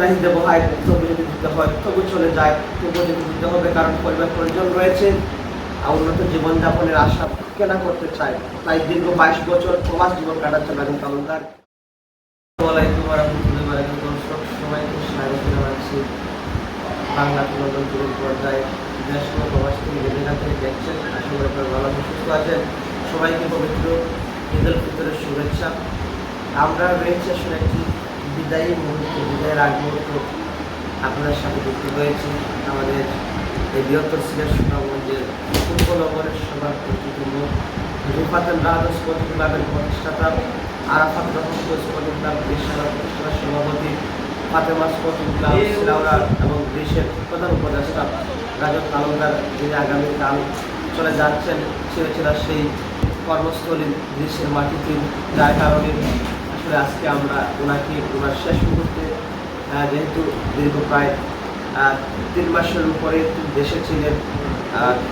নাহি দেবো তবু যদি দিতে হয়, তবু চলে যায়, তবু যদি দিতে হবে, কারণ পরিবার পরিজন রয়েছে। উন্নত জীবনযাপনের আশা কেনা করতে চায়। তাই দীর্ঘ বাইশ বছর প্রবাস জীবন কাটাচ্ছে ম্যাডাম কালন্দার আসসালামাইকুম রহমতুল্লাহ বারাকাতুহু। দর্শক সবাইকে পবিত্র আমরা রয়েছে আসলে একটি বিদায়ী মুহূর্ত, বিদায়ের আগ মুহূর্ত আপনাদের সাথে যুক্ত হয়েছি। আমাদের এই বৃহত্তর সিলেট সুনামগঞ্জের ফুটবল অঙ্গনের সবার পরিচিত রিফাতেন রাহাদ স্পোর্টিং ক্লাবের প্রতিষ্ঠাতা, আরাফাত রহমান স্পোর্টিং ক্লাব বিশ্বনাথ প্রতিষ্ঠাতা, সভাপতি ফাতেমা স্পোর্টিং ক্লাব সিলাউরা এবং দেশের প্রধান উপদেষ্টা রাজত তালুকদার যিনি আগামীকাল চলে যাচ্ছেন ছেড়ে ছেড়ে সেই কর্মস্থলী দেশের মাটিতে, যার কারণে আসলে আজকে আমরা ওনাকে ওনার শেষ মুহূর্তে যেহেতু দীর্ঘ প্রায় তিন মাসের উপরে দেশে ছিলেন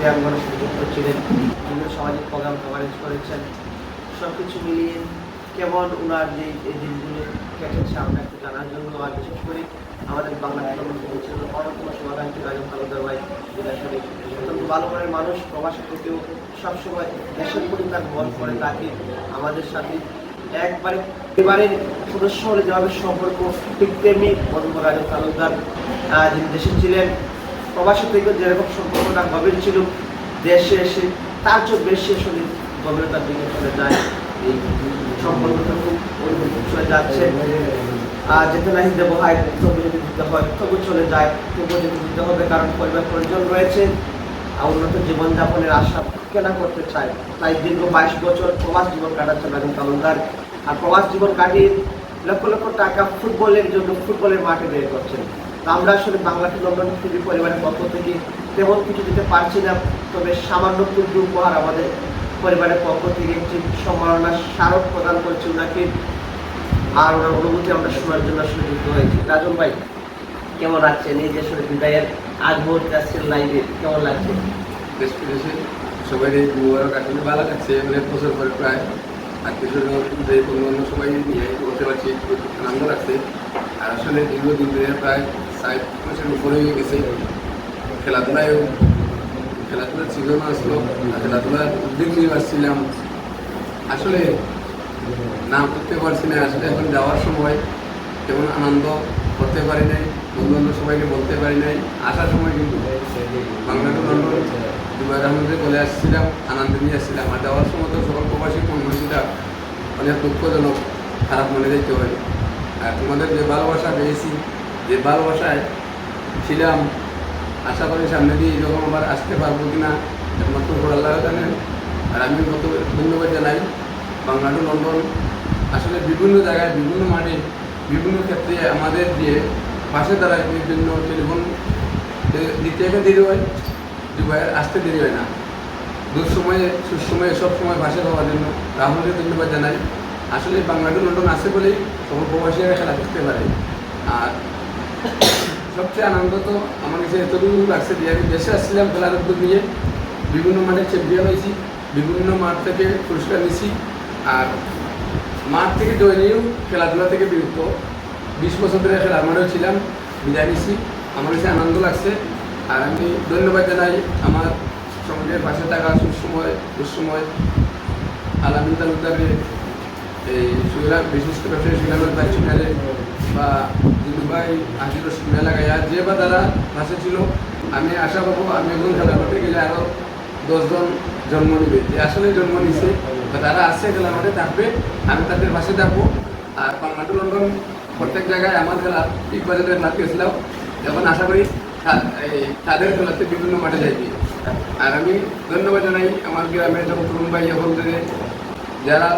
সাথে যুক্ত ছিলেন বিভিন্ন সামাজিক প্রোগ্রাম কভারেজ করেছেন সব কিছু মিলিয়ে কেমন ওনার যে এই দিনগুলো কেটেছে আমরা একটু জানার জন্য, আর বিশেষ করে আমাদের বাংলা হয়েছিল অন্যতম সমাধানটি রাজু তালুকদার ভাই আসলে অত্যন্ত ভালো মনের মানুষ, প্রবাসী থেকেও সবসময় দেশের প্রতি তার মন করে তাকে, আমাদের সাথে একবারে এবারের সদস্য হলে যেভাবে সম্পর্ক, ঠিক তেমনি বন্ধু রাজু তালুকদার যিনি দেশে ছিলেন, প্রবাসী থেকে যেরকম সম্পর্কটা গভীর ছিল, দেশে এসে তার চেয়ে বেশি আসলে গভীরতার দিকে চলে যায়। এই সম্পর্কটা খুব চলে যাচ্ছে। আর যেতে নাহি দেবো হয় তবু যদি দিতে হয়, তবু চলে যায়, তবু যদি দিতে হবে, কারণ পরিবার প্রয়োজন রয়েছে। আর উন্নত জীবনযাপনের আশা কেনা করতে চায়। তাই দীর্ঘ বাইশ বছর প্রবাস জীবন কাটাচ্ছে ম্যাডাম কালন্দার আর প্রবাস জীবন কাটিয়ে লক্ষ লক্ষ টাকা ফুটবলের জন্য ফুটবলের মাঠে বের করছেন। আমরা আসলে বাংলা লন্ডন টিভি পরিবারের পক্ষ থেকে তেমন কিছু দিতে পারছি না, তবে সামান্য ক্ষুদ্র উপহার আমাদের পরিবারের পক্ষ থেকে একটি সম্মাননা স্মারক প্রদান করছি ওনাকে। আর ওনার অনুভূতি আমরা শোনার জন্য আসলে যুক্ত হয়েছি। রাজন ভাই, কেমন লাগছে? নিজের আসলে বিদায়ের আগ মুহূর্তে আজকের লাইভে কেমন লাগছে? বিদেশে সবাই এই মুবারক ভালো লাগছে অনেক বছর পরে প্রায়। স্বজন যে কোনো অন্য সবাই নিয়ে বলতে পারছি আনন্দ লাগছে। আর আসলে দীর্ঘদিন ধরে প্রায় ষাট মাসের উপরে হয়ে গেছে। খেলাধুলায়ও খেলাধুলার সিজন আসলো খেলাধুলার উদ্যোগ নিয়ে আসছিলাম। আসলে না করতে পারছি না, আসলে এখন যাওয়ার সময় তেমন আনন্দ করতে পারি নাই বন্ধু বান্ধব সবাইকে বলতে পারি নাই, আসার সময় কিন্তু বাংলাদেশ দুবাই আহমদে চলে আসছিলাম, আনন্দ নিয়ে আসছিলাম। আর যাওয়ার সময় তো সকল প্রবাসী কর্মসূচিটা অনেক দুঃখজনক, খারাপ মনে যেতে হয়। আর তোমাদের যে ভালোবাসা পেয়েছি, যে ভালোবাসায় ছিলাম, আশা করি সামনে দিয়ে এরকম আবার আসতে পারব কিনা একমাত্র আল্লাহ জানেন আর আমি কত ধন্যবাদ জানাই বাংলাদেশ, লন্ডন। আসলে বিভিন্ন জায়গায়, বিভিন্ন মাঠে, বিভিন্ন ক্ষেত্রে আমাদের যে পাশে দাঁড়ায় জন্য টেলিফোন দিতে দেরি হয়। দুবাইয়ের আসতে দেরি হয় না। দুঃসময়ে সুসময়ে সব সময় ভাষা পাওয়ার জন্য রাহুলকে ধন্যবাদ জানাই। আসলে বাংলাদেশ লন্ডন আছে বলেই সকল প্রবাসীরা খেলা করতে পারে। আর সবচেয়ে আনন্দ তো আমার কাছে এতটুকু লাগছে যে আমি দেশে আসছিলাম খেলার উদ্যোগ নিয়ে। বিভিন্ন মাঠে চ্যাম্পিয়ন হয়েছি, বিভিন্ন মাঠ থেকে পুরস্কার নিয়েছি। আর মাঠ থেকে জয় নিয়েও খেলাধুলা থেকে বিরক্ত বিশ বছর ধরে খেলার মাঠেও ছিলাম, বিদায় নিছি আমার কাছে আনন্দ লাগছে। আর আমি ধন্যবাদ জানাই আমার সমাজের পাশে থাকা সুসময়, দুঃসময় আলামিন তালুকদারে এই সুইলা বিশিষ্ট ব্যবসায়ী সুইলামের ভাই চুনারে বা দিদু ভাই আজির রসিমা লাগাইয়া যে বা তারা পাশে ছিল, আমি আশা করব আমি একজন খেলা মাঠে গেলে আরও দশজন জন্ম নেবে। যে আসলে জন্ম নিছে বা তারা আসছে খেলা মাঠে, থাকবে, আমি তাদের পাশে থাকব। আর বাংলাদেশ লন্ডন প্রত্যেক জায়গায় আমার খেলা ঠিক বাজারে খেলা গেছিলাম। এখন আশা করি তাদের খেলাতে বিভিন্ন মাঠে যাইবে আর আমি ধন্যবাদ জানাই আমার গ্রামের যখন তরুণ ভাই এখন থেকে যারা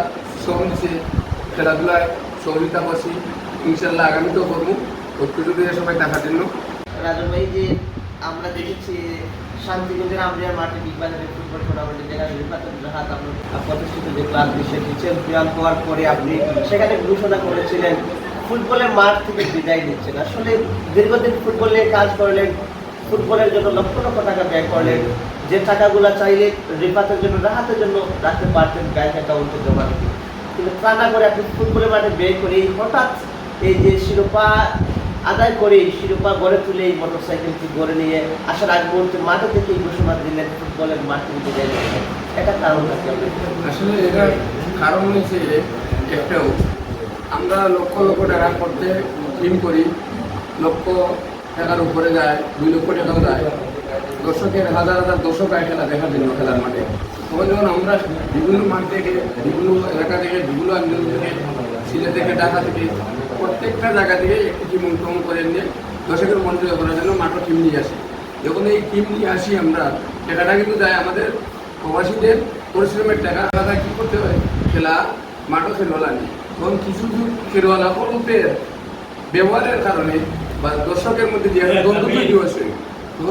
শ্রম দিচ্ছে, খেলাধুলায় সহযোগিতা করছি ইনশাল্লাহ আগামীতেও করব। ঐক্যজোট সবাই দেখার জন্য। রাজন ভাই, যে আমরা দেখেছি শান্তিগঞ্জের আমরিয়ার মাঠে বিগ বাজারের ফুটবল টুর্নামেন্টে যেখানে রিফাতুল জাহাদ আপনার প্রতিষ্ঠিত যে ক্লাব, সেটি চ্যাম্পিয়ন হওয়ার পরে আপনি সেখানে ঘোষণা করেছিলেন ফুটবলের মাঠ থেকে বিদায় নিচ্ছেন। আসলে দীর্ঘদিন ফুটবল নিয়ে কাজ করলেন, ফুটবলের জন্য লক্ষ লক্ষ টাকা ব্যয় করলেন। যে টাকাগুলো চাইলে রিফাতের জন্য, রাহাতের জন্য রাখতে পারতেন ব্যাংক অ্যাকাউন্টে জমা রেখে কিন্তু তা না করে আপনি ফুটবলের মাঠে ব্যয় করে এই হঠাৎ এই যে শিরোপা আদায় করে শিরোপা গড়ে তুলে এই মোটর সাইকেলটি গড়ে নিয়ে আসার আগ মুহূর্তে মাঠে থেকে এই ঘোষণা দিলেন, ফুটবলের মাঠ থেকে বিদায় নিলেন এটা কারণ কি? আপনি আসলে এটার কারণ হয়েছে একটাও আমরা লক্ষ লক্ষ টাকা করতে টিম করি, লক্ষ টাকার উপরে যায়, দুই লক্ষ টাকাও যায়। দর্শকের হাজার হাজার দর্শক আয় খেলা দেখার জন্য খেলার মাঠে। তখন যখন আমরা বিভিন্ন মাঠ থেকে বিভিন্ন এলাকা থেকে বিভিন্ন আন্দোলন থেকে সিলেট থেকে ঢাকা থেকে, প্রত্যেকটা জায়গা থেকে একটি টিম অনুক্রমণ করে নিয়ে দর্শকের মন জয় করার জন্য মাঠে টিম নিয়ে আসি। যখন এই টিম নিয়ে আসি আমরা, টাকাটা কিন্তু যায় আমাদের প্রবাসীদের পরিশ্রমের টাকা। আলাদা কী করতে হয়? খেলা মাঠও খেলওয়ালা নেই এবং কিছু কিছু অল্পের ব্যবহারের কারণে বা দর্শকের মধ্যে যে একটা দ্বন্দ্ব তৈরি হয়েছে তো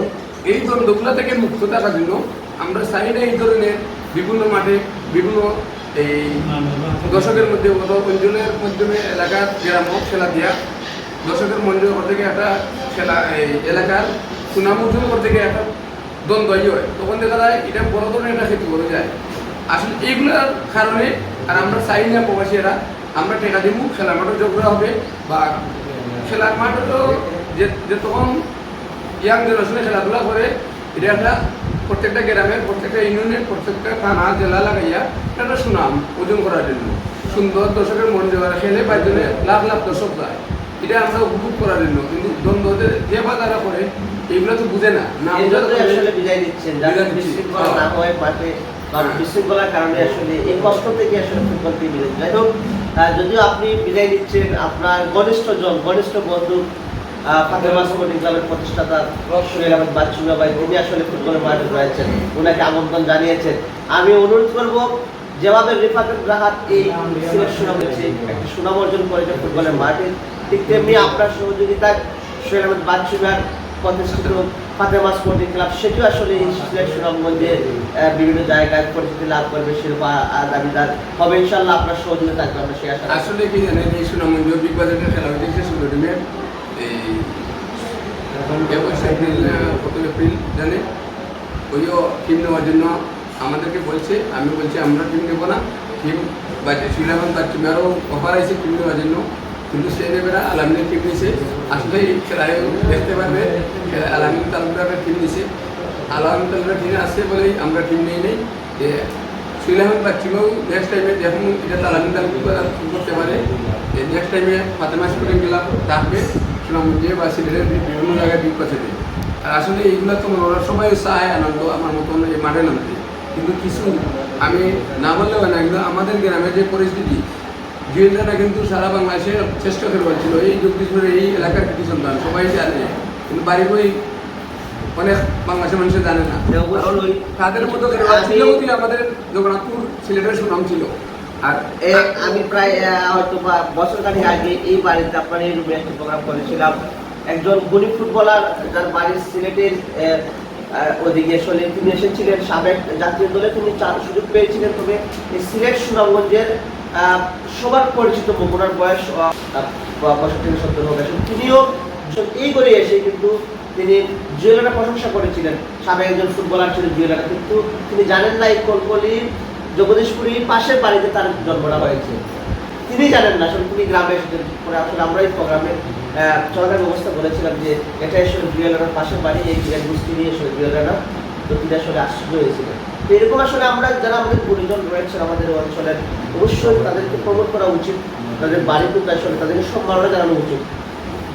এই দ্বন্দ্বগুলো থেকে মুক্ত থাকার জন্য আমরা সাইডে এই ধরনের বিভিন্ন মাঠে বিভিন্ন এই দর্শকের মধ্যে অঞ্চলের মাধ্যমে এলাকার গ্রামও খেলা দেওয়া দর্শকের মন্দির করতে গিয়ে একটা খেলা এই এলাকার সুনাম অর্জন করতে গিয়ে একটা দ্বন্দ্ব ইয়ে হয়। তখন দেখা যায় এটা বড় ধরনের একটা ক্ষতি করে যায়। আসলে এইগুলোর কারণে আর আমরা চাই না প্রবাসীরা আমরা টেকা দিব খেলার মাঠও যোগ করা হবে বা খেলার মাঠে তো যে তখন ইয়াং জেনারেশনে খেলাধুলা করে এটা একটা প্রত্যেকটা গ্রামের প্রত্যেকটা ইউনিয়নের প্রত্যেকটা থানা জেলা লাগাইয়া এটা একটা সুনাম ওজন করার জন্য। সুন্দর দর্শকের মন দেওয়ার খেলে পাঁচজনে লাখ লাখ দর্শক যায় এটা আমরা উপভোগ করার জন্য। কিন্তু দ্বন্দ্বদের যে বা তারা করে এইগুলো তো বুঝে না না বিদায় যাতে বিশৃঙ্খলা না হয় মাঠে বা হ্যাঁ। বিশৃঙ্খলার কারণে আসলে এই কষ্ট থেকে আসলে ফুটবলটি বিদায় যাই হোক যদিও আপনি বিদায় নিচ্ছেন, আপনার ঘনিষ্ঠ জন, ঘনিষ্ঠ বন্ধু ফাতেমা স্পোর্টিং ক্লাবের প্রতিষ্ঠাতা সোহেল আহমেদ বাচ্চু ভাই তিনি আসলে ফুটবলের মাঠে রয়েছেন। ওনাকে আমন্ত্রণ জানিয়েছেন। আমি অনুরোধ করব, যেভাবে রিফাতের এই হয়েছে একটা সুনাম অর্জন করেছে ফুটবলের মাঠে, ঠিক তেমনি আপনার সহযোগিতায় সোহেল আহমেদ ফাতেমা ক্লাব সেটিও আসলে বিভিন্ন জায়গায় পরিচিতি লাভ করবে আহ, দাবিদার হবে। ইনশাল্লাহ আপনার সহযোগিতা থাকবে আমরা আশা আসলে কি জানেন এই সুনামগঞ্জ বিগ খেলা হয়েছে ষোলো টিমের এই কত এপ্রিল জানে ওইও টিম নেওয়ার জন্য আমাদেরকে বলছে আমি বলছি আমরা টিম নেব না। টিম বাজে শ্রীরামন তার টিমে আরও অফার আছে টিম নেওয়ার জন্য। কিন্তু নেবে না আলামিনের টিম নিয়েছে আসলে খেলায় দেখতে পারবে আলামিন তালুকদারের টিম নিয়েছে আলামিন তালুকদার টিমে আসছে বলেই আমরা টিম নিয়ে নেই। যে শ্রীরামন বাচ্চিমেও নেক্সট টাইমে যখন এটা তালামিন তালুকদার করতে পারে। নেক্সট টাইমে ফাতেমা স্পোর্টিং গেলাম থাকবে সুনামগঞ্জে বা সিলেটের বিভিন্ন জায়গায় বিগ পাচ্ছে আর আসলে এইগুলো তো ওরা সবাই চায় আনন্দ, আমার মতন এই মাঠে নামতে। কিন্তু কিছু আমি না বললেও না, কিন্তু আমাদের গ্রামের যে পরিস্থিতি জুয়েলরা কিন্তু সারা বাংলাদেশে শ্রেষ্ঠ খেলোয়াড় ছিল। এই জগদীশপুরের এই এলাকার কৃতি সন্তান সবাই জানে। কিন্তু বাড়ি বই অনেক বাংলাদেশের মানুষের জানে না। তাদের মতো বলেই আমাদের জগন্নাথপুর সিলেটের সুনাম ছিল। আর আমি প্রায় হয়তো বা বছর খানিক আগে এই বাড়িতে আপনার এই রুমে একটি প্রোগ্রাম করেছিলাম। একজন গুণী ফুটবলার যার বাড়ির সিলেটের ওদিকে আসলে তিনি এসেছিলেন সাবেক জাতীয় দলে তিনি চার সুযোগ পেয়েছিলেন তবে এই সিলেট সুনামগঞ্জের সবার পরিচিত ওনার বয়স পঁয়ষট্টি থেকে সত্তর হবে তিনিও এই করে এসে কিন্তু তিনি জুয়েলারা প্রশংসা করেছিলেন। সাবেক একজন ফুটবলার ছিলেন জুয়েলারা কিন্তু তিনি জানেন না এই কলকলির জগদীশপুরী পাশের বাড়িতে তার জন্মটা হয়েছে। তিনি জানেন না, আসলে গ্রামে এসেছেন। পরে আসলে আমরা এই প্রোগ্রামে চলাকার ব্যবস্থা বলেছিলাম যে এটা আসলে জুয়েলারার পাশের বাড়ি, এই গোষ্ঠী নিয়ে আসলে জুয়েলারা তো তিনি আসলে আশ্চর্য হয়েছিলেন। এরকম আসলে আমরা যারা আমাদের গুণীজন রয়েছেন আমাদের অঞ্চলের, অবশ্যই তাদেরকে প্রমোট করা উচিত। তাদের বাড়ি কিন্তু আসলে তাদেরকে সম্মাননা জানানো উচিত।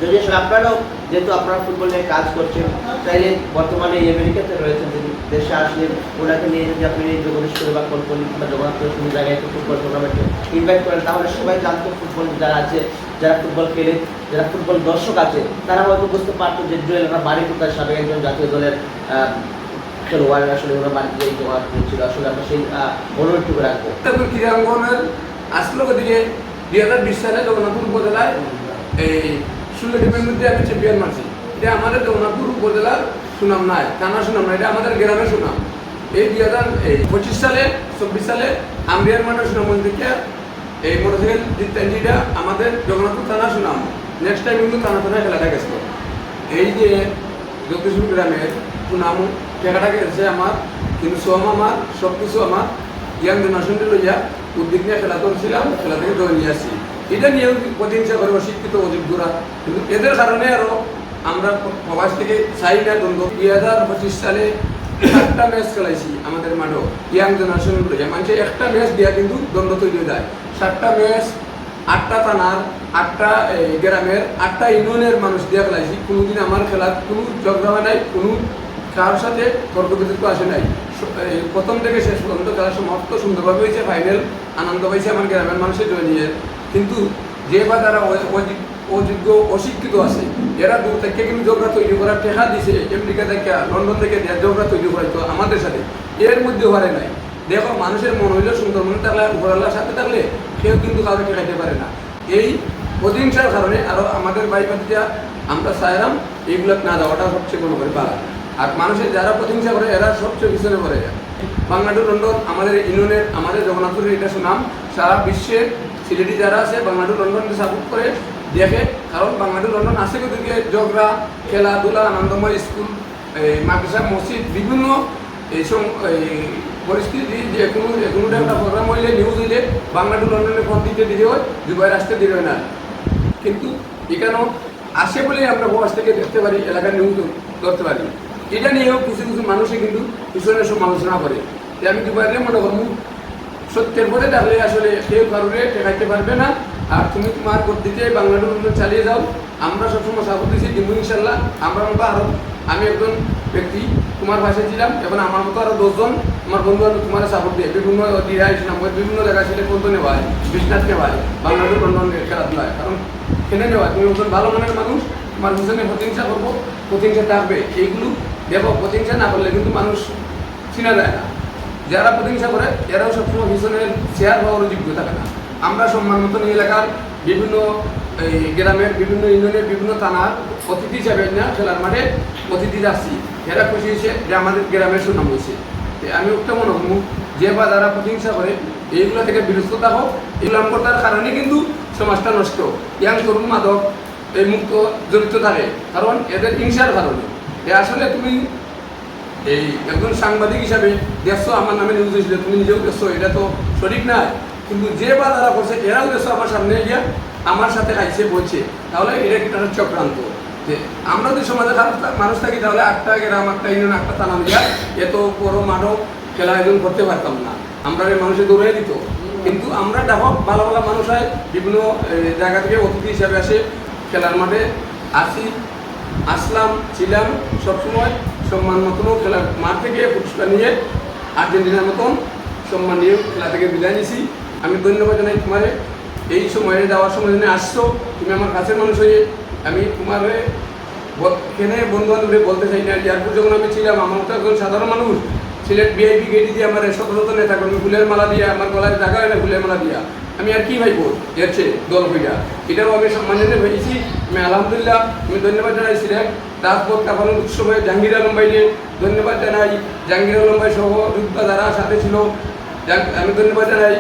যদি আসলে আপনারাও যেহেতু আপনারা ফুটবল নিয়ে কাজ করছেন চাইলে বর্তমানে আমেরিকাতে রয়েছেন যদি দেশে আসলে ওনাকে নিয়ে যদি আপনি এই জগদীশ্বর বা কলকলি বা জগন্নাথপুর কোনো জায়গায় ফুটবল টুর্নামেন্টে ইনভাইট করেন, তাহলে সবাই জানতো ফুটবল যারা আছে, যারা ফুটবল খেলে, যারা ফুটবল দর্শক আছে, তারা হয়তো বুঝতে পারতো যে জুয়েলরা বাড়ি কোথায় সাবেক একজন জাতীয় দলের খেলোয়াড় আসলে ওরা বাড়িতে এই জগন্নাথপুর ছিল। আসলে আমরা সেই অনুরোধটুকু রাখব। তারপর ক্রীড়াঙ্গনের আসলো ওদিকে দুই হাজার বিশ সালে জগন্নাথপুর উপজেলায় এই ষোলো টিমের মধ্যে আমি চ্যাম্পিয়ন মারছি। এটা আমাদের জগন্নাথপুর উপজেলার সুনাম নাই থানা সুনাম নাই, এটা আমাদের গ্রামের সুনাম। এই দুই হাজার, এই পঁচিশ সালে, চব্বিশ সালে আমরিয়ার মাঠের সুনামগঞ্জ থেকে এই মোটরসাইকেল জিতটা আমাদের জগন্নাথপুর থানা সুনাম। নেক্সট টাইম কিন্তু থানা থানায় খেলাটা গেছিল। এই যে জগদীশপুর গ্রামের সুনাম টাকাটা গেছে আমার, কিন্তু শ্রম আমার সব কিছু আমার। ইয়াং জেনারেশনকে লইয়া উদ্যোগ নিয়ে খেলা করছিলাম, খেলা থেকে দৌড় নিয়ে আসছি। এটা নিয়েও প্রতিহিংসা করে অশিক্ষিত অযোগ্যরা। কিন্তু এদের কারণে আরও আমরা প্রবাস থেকে চাই না দুই হাজার পঁচিশ সালে একটা ম্যাচ খেলাইছি আমাদের মাঠেও ইয়াং জেনারেশন লইয়া। মানুষ একটা ম্যাচ দিয়া কিন্তু দ্বন্দ্ব তৈরি হয়ে যায়। সাতটা ম্যাচ আটটা থানার, আটটা গ্রামের, আটটা ইউনিয়নের মানুষ দিয়ে খেলাইছি। কোনোদিন আমার খেলার কোনো হয় নাই, কোনো কারোর সাথে তর্ক বিতর্ক আসে নাই? প্রথম থেকে শেষ পর্যন্ত খেলা সমাপ্ত সুন্দরভাবে হয়েছে ফাইনাল আনন্দ পাইছে আমার গ্রামের মানুষের জয় নিয়ে কিন্তু যে বা তারা অযোগ্য- অশিক্ষিত আছে, এরা দূর থেকে কিন্তু ঝগড়া তৈরি করার টেকা দিছে। আমেরিকা থেকে, লন্ডন থেকে ঝগড়া তৈরি করাইতো আমাদের সাথে। এর মধ্যে পারে নাই। দেখো, মানুষের মন হইলে সুন্দর মনে থাকলে উপরাল্লার সাথে থাকলে কেউ কিন্তু কাউকে ঠেকাইতে পারে না। এই প্রতিহিংসার কারণে আরও আমাদের বাইপাতিটা আমরা চাইলাম, এইগুলো না যাওয়াটা সবচেয়ে বড় করে পারা আর মানুষের যারা প্রতিহিংসা করে, এরা সবচেয়ে পিছনে পড়ে যায়। বাংলাদেশ লন্ডন, আমাদের ইউনিয়নের, আমাদের জগন্নাথপুরের এটা সুনাম সারা বিশ্বে সিলেটি যারা আছে, বাংলাদেশ লন্ডনকে সাপোর্ট করে দেখে, কারণ বাংলাদেশ লন্ডন আছে কিন্তু ঝগড়া, খেলাধুলা, আনন্দময় স্কুল, এই মাদ্রাসা, মসজিদ, বিভিন্ন এই সব এই পরিস্থিতি যে কোনো যে কোনো একটা প্রোগ্রাম হইলে নিউজ হইলে, বাংলাদেশ লন্ডনে ফোন দিতে দিতে হয় দুবাই আসতে দিতে হয় না। কিন্তু এখানেও আসে বলেই আমরা প্রবাস থেকে দেখতে পারি, এলাকার নিউজ ধরতে পারি। এটা নিয়েও কিছু কিছু মানুষই কিন্তু পিছনে সমালোচনা করে। যে আমি দুবাইলে মনে করব, সত্যের পরে তাহলে আসলে কেউ কারোরে ঠেকাইতে পারবে না। আর তুমি তোমার গতিতে বাংলাদেশ উন্নয়ন চালিয়ে যাও। আমরা সবসময় সাপোর্ট দিচ্ছি দিব ইনশাল্লাহ আমরা মতো আরও আমি একজন ব্যক্তি তোমার পাশে ছিলাম, এবং আমার মতো আরও দশজন আমার বন্ধু বান্ধব তোমার সাপোর্ট দিয়ে, বিভিন্ন দিরা ইসলাম বিভিন্ন জায়গায় সেটা পর্যন্ত নেওয়ায় বিশ্বনাথ নেওয়ায় বাংলাদেশ উন্নয়ন খেলাধুলায় কারণ খেলে নেওয়া তুমি একজন ভালো মনের মানুষ, তোমার পিছনে প্রতিহিংসা করব, প্রতিহিংসা থাকবে, এইগুলো দেখো প্রতিহিংসা না করলে কিন্তু মানুষ চিনা যায় না। যারা প্রতিহিংসা করে, এরাও সবসময় ভীষণের শেয়ার হওয়ার যোগ্য থাকে না। আমরা সম্মান মতন এলাকার বিভিন্ন, এই গ্রামের বিভিন্ন ইউনিয়নের বিভিন্ন থানার অতিথি হিসাবে না, খেলার মাঠে অতিথি যাচ্ছি। এরা খুশি হয়েছে যে আমাদের গ্রামের সুনাম হয়েছে। আমি মনে করব যে বা যারা প্রতিহিংসা করে, এইগুলো থেকে বিরস্ততা হোক এগুলো করার কারণে কিন্তু সমাজটা নষ্ট। ইয়াং তরুণ মাদক এই মুক্ত, জড়িত থাকে। কারণ এদের হিংসার কারণে। এ আসলে তুমি এই একজন সাংবাদিক হিসাবে দেখছ, আমার নামে নিউজ হয়েছিল তুমি নিজেও দেখছ, এটা তো সঠিক না কিন্তু যে বা তারা করছে, এরাও দেখছ আমার সামনে গিয়া আমার সাথে খাইছে বলছে। তাহলে এটা একটা চক্রান্ত? যে আমরা যদি সমাজে মানুষ থাকি, তাহলে আটটা গ্রাম একটা ইউনিয়ন একটা থানা দিয়া এত বড় মাঠও খেলা আয়োজন করতে পারতাম না। আমরা এই মানুষে দৌড়ে দিত। কিন্তু আমরা দেখো, ভালো ভালো মানুষ হয়, বিভিন্ন জায়গা থেকে অতিথি হিসাবে আসে, খেলার মাঠে আসি। আসলাম, ছিলাম সবসময় সম্মান মতনও খেলার মাঠ থেকে পুরস্কার নিয়ে আর্জেন্টিনার মতন সম্মান নিয়ে খেলা থেকে বিদায় নিছি। আমি ধন্যবাদ জানাই তোমারে। এই সময়ে, যাওয়ার সময় জন্য আসছো, তুমি আমার কাছের মানুষ হয়ে। আমি তোমার এখানে বন্ধু বান্ধবরে বলতে চাই না এয়ারপোর্ট যখন আমি ছিলাম, আমার তো একজন সাধারণ মানুষ, সিলেট বিআইপি গেটি দিয়ে আমার শত শত নেতা কর্মী ফুলের মালা দিয়ে, আমার গলায় টাকা হয় না, ফুলের মালা দিয়া। আমি আর কি ভাইব? এর চেয়ে দল হইয়া। এটাও আমি সম্মান জানিয়ে ভেবেছি আমি আলহামদুলিল্লাহ, আমি ধন্যবাদ জানাই সিলেট, রাজপথ কাপানোর উৎসবে জাহাঙ্গীর আলম ভাইকে। ধন্যবাদ জানাই জাহাঙ্গীর আলম ভাই সহ যুদ্ধ যারা সাথে ছিল। আমি ধন্যবাদ জানাই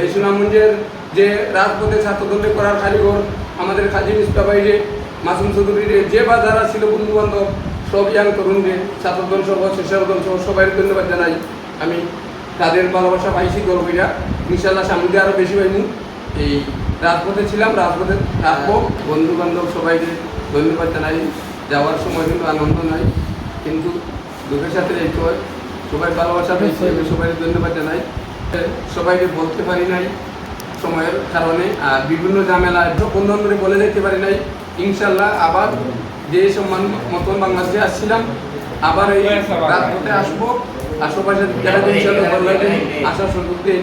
এই সুনামগঞ্জের যে রাজপথে ছাত্রদণ্ডে করার কারিগর, আমাদের কাজী মিস্তা বাইরে মাসুম চৌধুরীরে যে বা যারা ছিল বন্ধু বান্ধব সব ইয়াং তরুণরে ছাত্রদল সহ শিক্ষাদল সহ সবাই ধন্যবাদ জানাই। আমি তাদের ভালোবাসা পাইছি গর্বীরা ইনশাল্লাহ সামনে দিয়ে আরও বেশি হয়নি এই রাজপথে ছিলাম রাজপথে থাকব। বন্ধু বান্ধব সবাইকে ধন্যবাদ জানাই। যাওয়ার সময় কিন্তু আনন্দ নাই কিন্তু দুঃখের সাথে যেতে হয় সবাই ভালোবাসা পেয়েছি আমি সবাই ধন্যবাদ জানাই। সবাইকে বলতে পারি নাই সময়ের কারণে আর বিভিন্ন ঝামেলায় বন্ধু বান্ধবরে বলে যেতে পারি নাই। ইনশাল্লাহ আবার যে সম্মান মতন বাংলাদেশে আসছিলাম আবার এই রাজপথে আসব। আশেপাশে দেখা আসার সুযোগ দিন।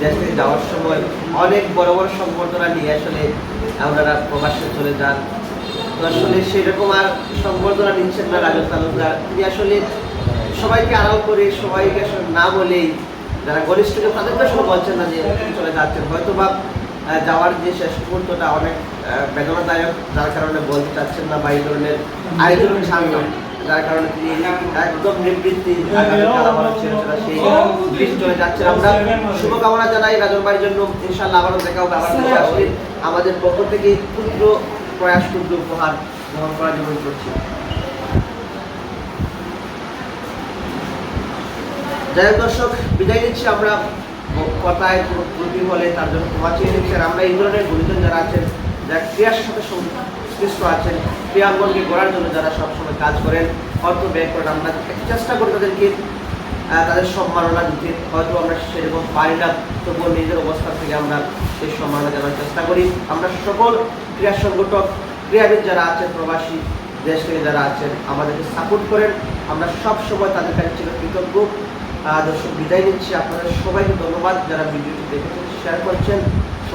দেশ যাওয়ার সময় অনেক বড় বড় সংবর্ধনা নিয়ে আসলে আপনারা প্রবাসে চলে যান। তো আসলে সেরকম আর সংবর্ধনা নিচ্ছেন না রাজু তালুকদার তিনি আসলে সবাইকে আড়াল করে সবাইকে আসলে না বলেই যারা গরিষ্ঠকে তাদেরকে আসলে বলছেন না যে চলে যাচ্ছেন। হয়তো বা যাওয়ার যে শেষ মুহূর্তটা অনেক বেদনাদায়ক, যার কারণে বলতে চাচ্ছেন না বা এই ধরনের আয়োজন ছাড়লাম যার কারণে তিনি একদম নিবৃত্তি আমার শুভকামনা জানাই রাজন জন্য। ইনশাল্লাহ আবারও আমাদের পক্ষ থেকে ক্ষুদ্র প্রয়াস, ক্ষুদ্র উপহার গ্রহণ করার জন্য করছি। যাই দর্শক, বিদায় নিচ্ছি আমরা। কথায় ত্রুটি হলে তার জন্য ক্ষমা চেয়ে নিচ্ছি আর আমরা এই ধরনের গুরুজন যারা আছেন, যারা ক্রিয়ার সাথে সংশ্লিষ্ট আছেন ক্রিয়াঙ্গনকে গড়ার জন্য যারা সবসময় কাজ করেন অর্থ ব্যয় করেন আমরা চেষ্টা করি তাদেরকে তাদের সম্মাননা দিতে, হয়তো আমরা সেরকম পারি না, তবুও নিজের অবস্থান থেকে আমরা সেই সম্মাননা জানার চেষ্টা করি। আমরা সকল ক্রীড়া সংগঠক, ক্রীড়াবিদ যারা আছেন, প্রবাসী দেশ থেকে যারা আছেন, আমাদেরকে সাপোর্ট করেন। আমরা সব সময় তাদের কাছে কৃতজ্ঞ দর্শক, বিদায় নিচ্ছি। আপনাদের সবাইকে ধন্যবাদ। যারা ভিডিওটি দেখেছেন শেয়ার করছেন